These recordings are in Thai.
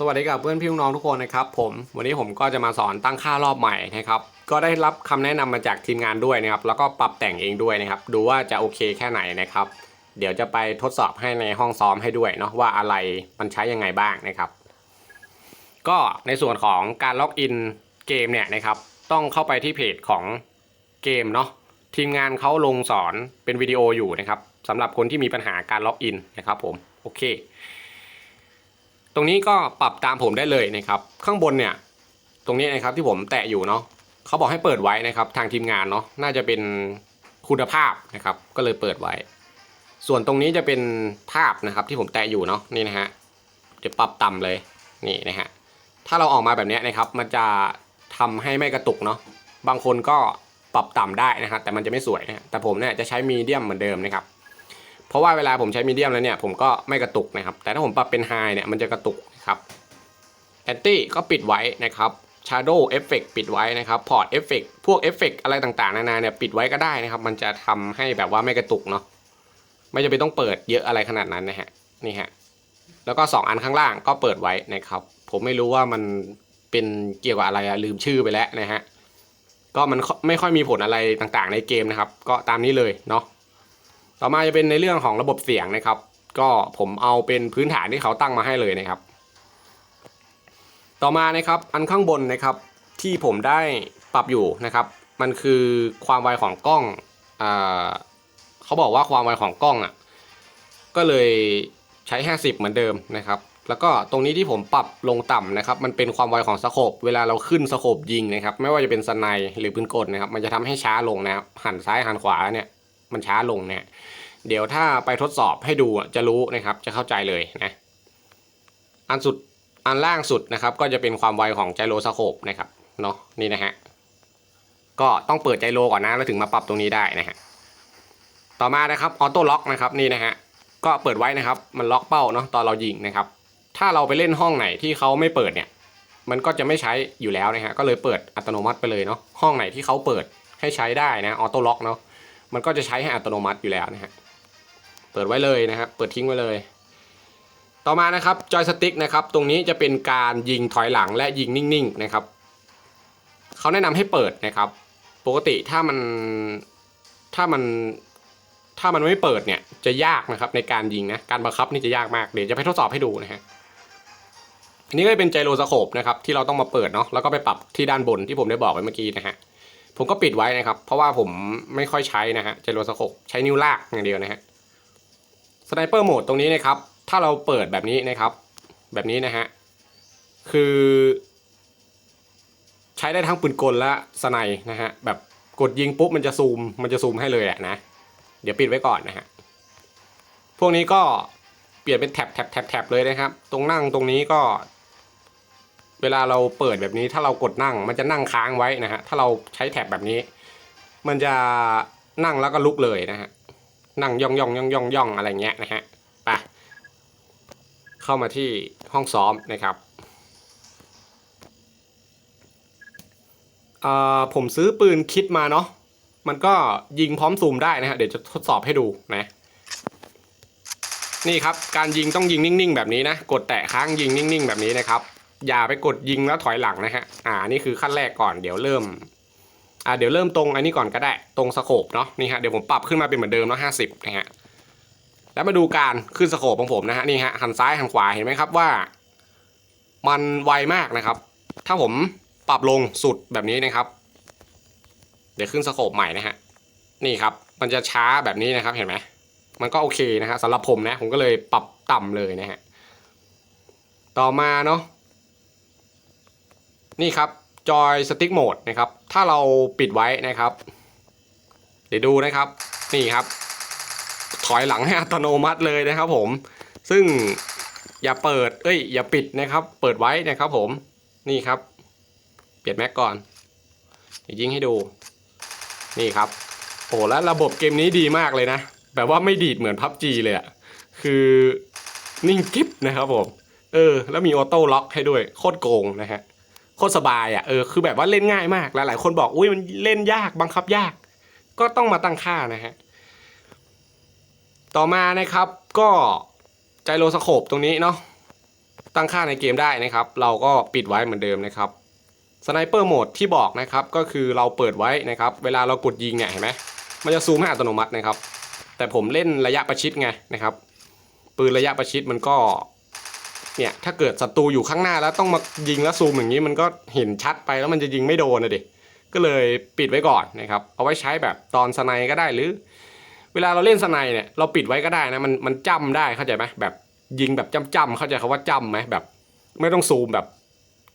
สวัสดีกับเพื่อนพี่น้องทุกคนนะครับผมวันนี้ผมก็จะมาสอนตั้งค่ารอบใหม่นะครับก็ได้รับคำแนะนำมาจากทีมงานด้วยนะครับ แล้วก็ปรับแต่งเองด้วยนะครับ ดูว่าจะโอเคแค่ไหนนะครับ เดี๋ยวจะไปทดสอบให้ในห้องซ้อมให้ด้วยเนาะว่าอะไรมันใช้ยังไงบ้างนะครับ ก็ในส่วนของการล็อกอินเกมเนี่ยนะครับต้องเข้าไปที่เพจของเกมเนาะทีมงานเขาลงสอนเป็นวิดีโออยู่นะครับสำหรับคนที่มีปัญหาการล็อกอินนะครับผมโอเค ตรงนี้ก็ปรับตามผมได้เลยนะครับ ข้างบนเนี่ย ตรงนี้นะครับที่ผมแตะอยู่เนาะเขาบอกให้เปิดไว้นะครับทางทีมงานเนาะน่าจะเป็นคุณภาพนะครับ ก็เลยเปิดไว้ ส่วนตรงนี้จะเป็นภาพนะครับที่ผมแตะอยู่เนาะนี่นะฮะเดี๋ยวปรับต่ำเลยนี่นะฮะถ้าเราออกมาแบบนี้นะครับ มันจะทำให้ไม่กระตุกเนาะบางคนก็ปรับต่ำได้นะครับแต่มันจะไม่สวยนะแต่ผมเนี่ยจะใช้มีเดียมเหมือนเดิมนะครับ เพราะว่าเวลาผมใช้มีเดียมแล้วเนี่ยผมก็ไม่กระตุกนะครับ แต่ถ้าผมปรับเป็นไฮเนี่ยมันจะกระตุกนะครับแอนตี้ก็ปิดไว้นะครับ Shadow Effect ปิดไว้นะครับ Port Effect พวกเอฟเฟกอะไรต่างๆ นานาเนี่ยปิดไว้ก็ได้นะครับ มันจะทำให้แบบว่าไม่กระตุกเนาะไม่จำเป็นต้องเปิดเยอะอะไรขนาดนั้นนะฮะนี่ฮะแล้วก็ 2 อันข้างล่างก็เปิดไว้นะครับ ผมไม่รู้ว่ามันเป็นเกี่ยวกับอะไรอะลืมชื่อไปแล้วนะฮะก็มันไม่ค่อยมีผลอะไรต่างๆ ในเกมนะครับ ก็ตามนี้เลยเนาะ ต่อมาจะเป็นในเรื่องของระบบเสียงนะครับ ก็ผมเอาเป็นพื้นฐานที่เขาตั้งมาให้เลยนะครับ ต่อมานะครับอันข้างบนนะครับที่ผมได้ปรับอยู่นะครับ มันคือความไวของกล้องอ่าเขาบอกว่าความไวของกล้องอะก็เลยใช้ 50 เหมือนเดิมนะครับ แล้วก็ตรงนี้ที่ผมปรับลงต่ำนะครับ มันเป็นความไวของสโคปเวลาเราขึ้นสโคปยิงนะครับ ไม่ว่าจะเป็นสไนหรือปืนกลนะครับ มันจะทำให้ช้าลงนะครับหันซ้ายหันขวาเนี่ย มันช้าลงเนี่ยเดี๋ยวถ้าไปทดสอบให้ดูจะรู้นะครับจะเข้าใจเลยนะอันสุดอันล่างสุดนะครับ ก็จะเป็นความไวของไจโรสโคปนะครับเนาะนี่นะฮะก็ต้องเปิดไจโรก่อนนะแล้วถึงมาปรับตรงนี้ได้นะฮะต่อมานะครับออโต้ล็อกนะครับนี่นะฮะก็เปิดไว้นะครับมันล็อกเป้าเนาะตอนเรายิงนะครับ ถ้าเราไปเล่นห้องไหนที่เขาไม่เปิดเนี่ยมันก็จะไม่ใช้อยู่แล้วนะฮะก็เลยเปิดอัตโนมัติไปเลยเนาะห้องไหนที่เขาเปิดให้ใช้ได้นะออโต้ล็อกเนาะ มันก็จะใช้ให้อัตโนมัติอยู่แล้วนะฮะเปิดไว้เลยนะครับเปิดทิ้งไว้เลย ต่อมานะครับจอยสติ๊กนะครับตรงนี้จะเป็นการยิงถอยหลังและยิงนิ่งๆนะครับเขาแนะนำให้เปิดนะครับ ปกติถ้ามันถ้ามันถ้ามันไม่เปิดเนี่ยจะยากนะครับในการยิงนะการบังคับนี่จะยากมากเดี๋ยวจะไปทดสอบให้ดูนะฮะอันนี้ก็เป็นไจโรสโคปนะครับที่เราต้องมาเปิดเนาะแล้วก็ไปปรับที่ด้านบนที่ผมได้บอกไว้เมื่อกี้นะฮะ ผมก็ปิดไว้นะครับ เพราะว่าผมไม่ค่อยใช้นะฮะไจโรสโคปใช้นิ้วลากอย่างเดียวนะฮะสไนเปอร์โหมดตรงนี้นะครับ ถ้าเราเปิดแบบนี้นะครับ แบบนี้นะฮะ คือ ใช้ได้ทั้งปืนกลและสไนนะฮะ แบบกดยิงปุ๊บมันจะซูม มันจะซูมให้เลยอะนะ เดี๋ยวปิดไว้ก่อนนะฮะ พวกนี้ก็เปลี่ยนเป็นแท็บแท็บแท็บแท็บเลยนะครับ ตรงนั่งตรงนี้ก็ เวลาเราเปิดแบบนี้ ถ้าเรากดนั่ง มันจะนั่งค้างไว้นะฮะ ถ้าเราใช้แท็บแบบนี้ มันจะนั่งแล้วก็ลุกเลยนะฮะ นั่งย่องย่องย่องย่องย่องอะไรเงี้ยนะฮะ ไป เข้ามาที่ห้องซ้อมนะครับอ่อผมซื้อปืนคิดมาเนาะ มันก็ยิงพร้อมซูมได้นะฮะ เดี๋ยวจะทดสอบให้ดูนะ นี่ครับ การยิงต้องยิงนิ่งๆ แบบนี้นะ กดแตะค้างยิงนิ่งๆ แบบนี้นะครับ อย่าไปกดยิงแล้วถอยหลังนะฮะ อ่า นี่คือขั้นแรกก่อน เดี๋ยวเริ่ม อ่า เดี๋ยวเริ่มตรงอันนี้ก่อนก็ได้ ตรงสโคปเนาะ นี่ฮะ เดี๋ยวผมปรับขึ้นมาเป็นเหมือนเดิมเนาะห้าสิบนะฮะ แล้วมาดูการขึ้นสโคปของผมนะฮะ นี่ฮะ หันซ้ายหันขวา เห็นไหมครับว่า มันไวมากนะครับ ถ้าผมปรับลงสุดแบบนี้นะครับ เดี๋ยวขึ้นสโคปใหม่นะฮะ นี่ครับ มันจะช้าแบบนี้นะครับ เห็นไหม มันก็โอเคนะฮะสำหรับผมนะ ผมก็เลยปรับต่ำเลยนะฮะ ต่อมาเนาะ นี่ครับจอยสติ๊กโหมดนะครับ ถ้าเราปิดไว้นะครับ เดี๋ยวดูนะครับ นี่ครับ ถอยหลังให้อัตโนมัติเลยนะครับผม ซึ่งอย่าเปิด เอ้ย อย่าปิดนะครับ เปิดไว้นะครับผม นี่ครับ เปลี่ยนแม็กก่อนเดี๋ยวยิงให้ดู นี่ครับ โอ้แล้วระบบเกมนี้ดีมากเลยนะ แบบว่าไม่ดีดเหมือนพับจีเลยอะคือนิ่งกิ๊บนะครับผม เออ แล้วมีออโต้ล็อกให้ด้วย โคตรโกงนะฮะ โคตรสบายอะเออคือแบบว่าเล่นง่ายมากหลายๆคนบอกอุ้ยมันเล่นยากบังคับยาก ก็ต้องมาตั้งค่านะฮะต่อมานะครับก็ไจโรสโคปตรงนี้เนาะตั้งค่าในเกมได้นะครับ เราก็ปิดไว้เหมือนเดิมนะครับสไนเปอร์โหมดที่บอกนะครับก็คือเราเปิดไว้นะครับ เวลาเรากดยิงเนี่ยเห็นไหมมันจะซูมให้อัตโนมัตินะครับ แต่ผมเล่นระยะประชิดไงนะครับ ปืนระยะประชิดมันก็ ถ้าเกิดศัตรูอยู่ข้างหน้าแล้วต้องมายิงแล้วซูมอย่างนี้มันก็เห็นชัดไปแล้วมันจะยิงไม่โดนนะดิก็เลยปิดไว้ก่อนนะครับ เอาไว้ใช้แบบตอนสไนก็ได้หรือ เวลาเราเล่นสไนเนี่ยเราปิดไว้ก็ได้นะมันมันจำได้เข้าใจไหมแบบยิงแบบจำจำเข้าใจคำว่าจำไหมแบบ ไม่ต้องซูมแบบ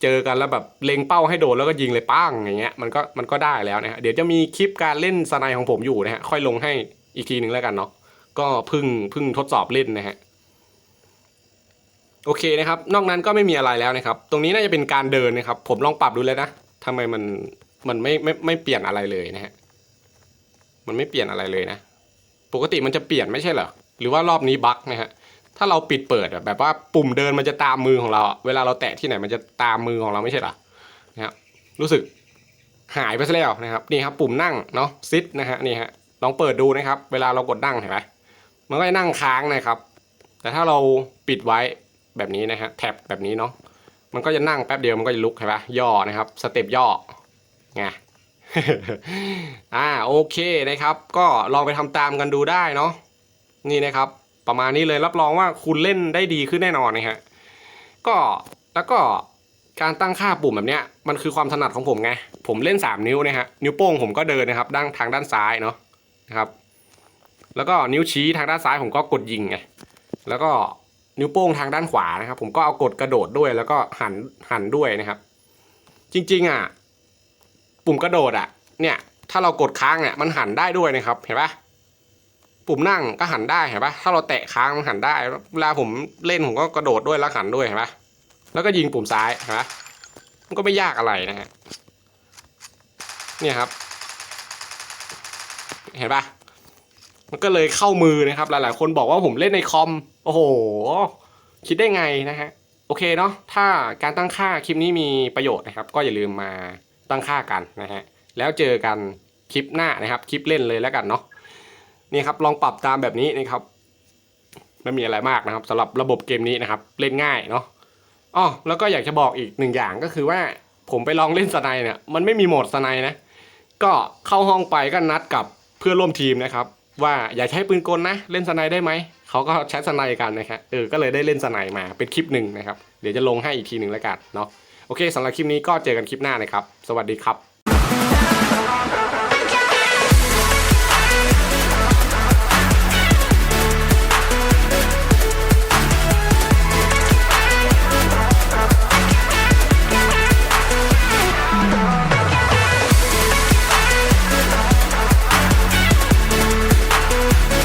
เจอกันแล้วแบบเล็งเป้าให้โดนแล้วก็ยิงเลยป้างอย่างเงี้ยมันก็มันก็ได้แล้วนะฮะเดี๋ยวจะมีคลิปการเล่นสไนของผมอยู่นะฮะค่อยลงให้อีกทีหนึ่งแล้วกันเนาะก็พึ่งพึ่งทดสอบเล่นนะฮะ โอเคนะครับ นอกนั้นก็ไม่มีอะไรแล้วนะครับ ตรงนี้น่าจะเป็นการเดินนะครับ ผมลองปรับดูเลยนะทำไมมันมันไม่ไม่ไม่เปลี่ยนอะไรเลยนะฮะ มันไม่เปลี่ยนอะไรเลยนะ ปกติมันจะเปลี่ยนไม่ใช่เหรอ หรือว่ารอบนี้บั๊กนะฮะ ถ้าเราปิดเปิดแบบว่าปุ่มเดินมันจะตามมือของเรา เวลาเราแตะที่ไหนมันจะตามมือของเราไม่ใช่เหรอ นะครับ รู้สึกหายไปซะแล้วนะครับ นี่ครับปุ่มนั่งเนาะซิดนะฮะนี่ฮะ ลองเปิดดูนะครับ เวลาเรากดนั่งเห็นไหมมันก็จะนั่งค้างนะครับ แต่ถ้าเราปิดไว้ แบบนี้นะฮะแท็บแบบนี้เนาะมันก็จะนั่งแป๊บเดียวมันก็จะลุกเห็นปะย่อนะครับสเต็ปย่อไงอ่าโอเคนะครับ ก็ลองไปทำตามกันดูได้เนาะนี่นะครับ ประมาณนี้เลยรับรองว่าคุณเล่นได้ดีขึ้นแน่นอนนะฮะก็แล้วก็การตั้งค่าปุ่มแบบเนี้ยมันคือความถนัดของผมไง ผมเล่น 3 นิ้วนะฮะนิ้วโป้งผมก็เดินนะครับด้านทางด้านซ้ายเนาะนะครับ แล้วก็นิ้วชี้ทางด้านซ้ายผมก็กดยิงไงแล้วก็ นิ้วโป้งทางด้านขวานะครับ ผมก็เอากดกระโดดด้วยแล้วก็หันหันด้วยนะครับ จริงๆอะปุ่มกระโดดอะ เนี่ย ถ้าเรากดค้างเนี่ยมันหันได้ด้วยนะครับ เห็นปะปุ่มนั่งก็หันได้เห็นปะถ้าเราแตะค้างมันหันได้เวลาผมเล่นผมก็กระโดดด้วยแล้วหันด้วยเห็นปะแล้วก็ยิงปุ่มซ้ายเห็นปะมันก็ไม่ยากอะไรนะฮะเนี่ยครับ เห็นปะ มันก็เลยเข้ามือนะครับ หลายๆ คนบอกว่าผมเล่นในคอม โอ้โห คิดได้ไงนะฮะ โอเคเนาะ ถ้าการตั้งค่าคลิปนี้มีประโยชน์นะครับ ก็อย่าลืมมาตั้งค่ากันนะฮะ แล้วเจอกันคลิปหน้านะครับ คลิปเล่นเลยแล้วกันเนาะ นี่ครับ ลองปรับตามแบบนี้นะครับไม่มีอะไรมากนะครับสำหรับระบบเกมนี้นะครับ เล่นง่ายเนาะอ๋อแล้วก็อยากจะบอกอีกหนึ่งอย่างก็คือว่าผมไปลองเล่นสไนเนี่ยมันไม่มีโหมดสไนนะ ก็เข้าห้องไปก็นัดกับเพื่อนร่วมทีมนะครับ ว่าอย่าใช้ปืนกลนะเล่นสไนได้ไหมเขาก็ใช้สไนกันนะครับเออก็เลยได้เล่นสไนมาเป็นคลิปหนึ่งนะครับเดี๋ยวจะลงให้อีกทีหนึ่งแล้วกันเนาะโอเคสำหรับคลิปนี้ก็เจอกันคลิปหน้านะครับ สวัสดีครับ